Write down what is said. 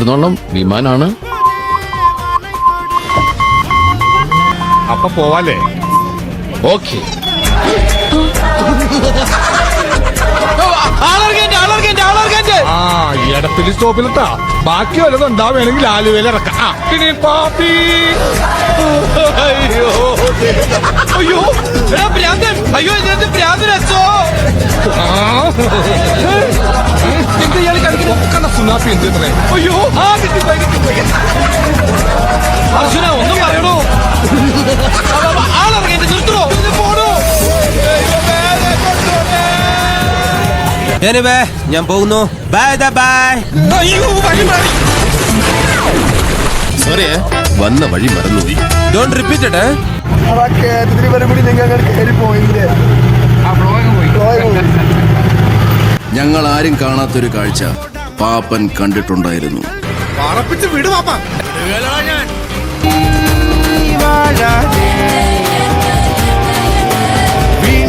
എറണാകുളം വിമാനാണ്? അപ്പൊ പോവാലേ ഓക്കെ. ആ ഇടത്തിൽ സ്റ്റോപ്പിലെത്താ ബാക്കി വല്ലതും ഉണ്ടാവുകയാണെങ്കിൽ ആലുവയിൽ ഇറക്കാം. ആ, പാപ്പി. അയ്യോ. അയ്യോ. എടാ ഭ്രാന്തൻ. അയ്യോ ഇതിനകത്ത് ഭ്രാന്തൻ അച്ചോ ആ. എന്ത് ഇയാൾ കളിക്കുന്ന സുനാപ്പി എന്ത്? അയ്യോ ആ അർജുന ഒന്നും പറയണോ ആളിറങ്ങിട്ട് നിർത്തണോ പോണോ എനിവേ ഞാൻ പോകുന്നു ബൈ ബൈ അയ്യോ വഴി മാറി സോറി വന്ന വഴി മറന്നുപോയി ഡോണ്ട് റിപ്പീറ്റ് ഇട്ട് ആ കേരളത്തിൽ വരുമ്പോൾ നിങ്ങൾ അങ്ങനെ കയറി പോയില്ലേ ഞങ്ങൾ ആരും കാണാത്തൊരു കാഴ്ച. പാപ്പൻ കണ്ടിട്ടുണ്ടായിരുന്നു. പറപ്പിച്ച് വിട് പാപ്പ.